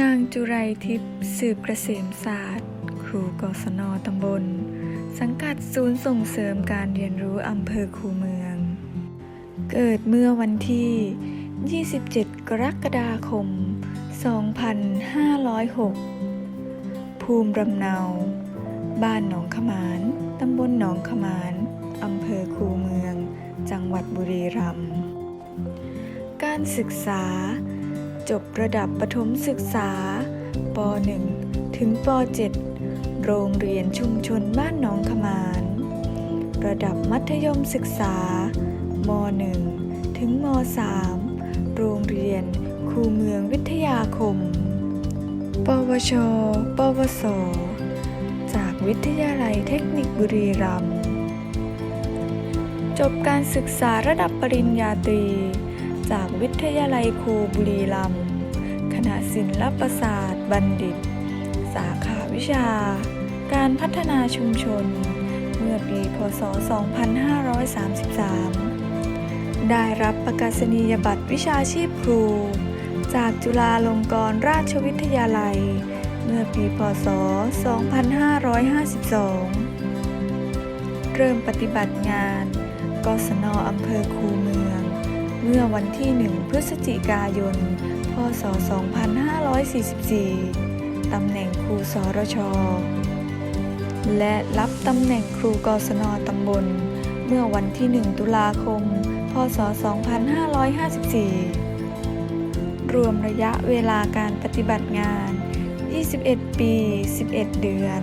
นางจุไรทิพย์สืบเกษมศาสตร์ ครูกศนตำบล สังกัดศูนย์ส่งเสริมการเรียนรู้อำเภอคูเมือง เกิดเมื่อวันที่ 27 กรกฎาคม 2506 ภูมิลำเนา บ้านหนองขมาน ตำบลหนองขมานอำเภอคูเมือง จังหวัดบุรีรัมย์ การศึกษา จบระดับประถมศึกษา ป .1 ถึงป .7 โรงเรียนชุมชนบ้านหนองขมาน ระดับมัธยมศึกษา ม .1 ถึงม .3 โรงเรียนคูเมืองวิทยาคม ปวช ปวส จากวิทยาลัยเทคนิคบุรีรัมย์ จบการศึกษาระดับปริญญาตรี จากวิทยาลัยครูบุรีรัมย์คณะศิลปศาสตร์บัณฑิต สาขาวิชา การพัฒนาชุมชน เมื่อปีพศ 2533 ได้รับประกาศนียบัตรวิชาชีพครู จากจุฬาลงกรณราชวิทยาลัย เมื่อปีพศ 2552 เริ่มปฏิบัติงานกศนอำเภอคูเมือง เมื่อวันที่ 1 พฤศจิกายน พศ 2544 ตำแหน่งครูสรช และรับตำแหน่งครูกศนตำบล เมื่อวันที่ 1 ตุลาคม พศ 2554 รวมระยะเวลาการปฏิบัติงาน 21 ปี 11 เดือน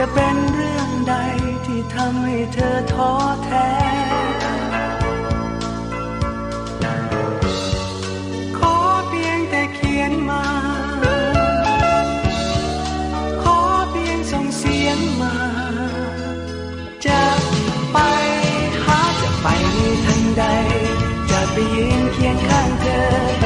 จะเป็นเรื่องใดที่ทำให้เธอท้อแท้ ขอเพียงแต่เขียนมา ขอเพียงส่งเสียงมา จะไปหาจะไปในทันใด จะไปยืนเคียงข้างเธอ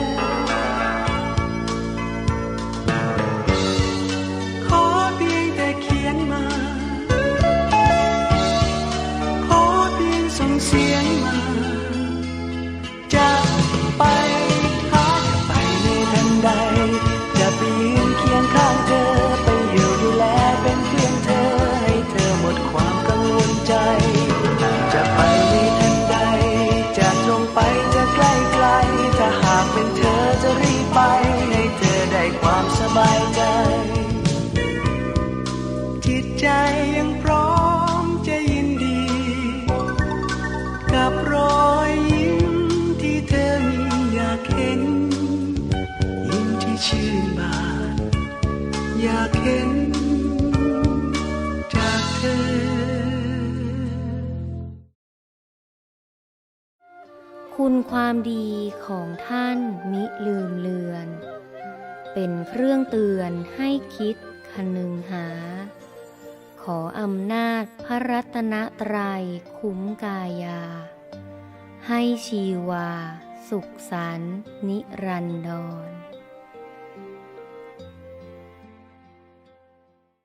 ากเห็นจากเธอ คุณความดีของท่านมิลืมเลือน เป็นเครื่องเตือนให้คิดคนึงหา ขออำนาจพระรัตนตรัยคุ้มกายา ให้ชีวา สุขสันนิรันดร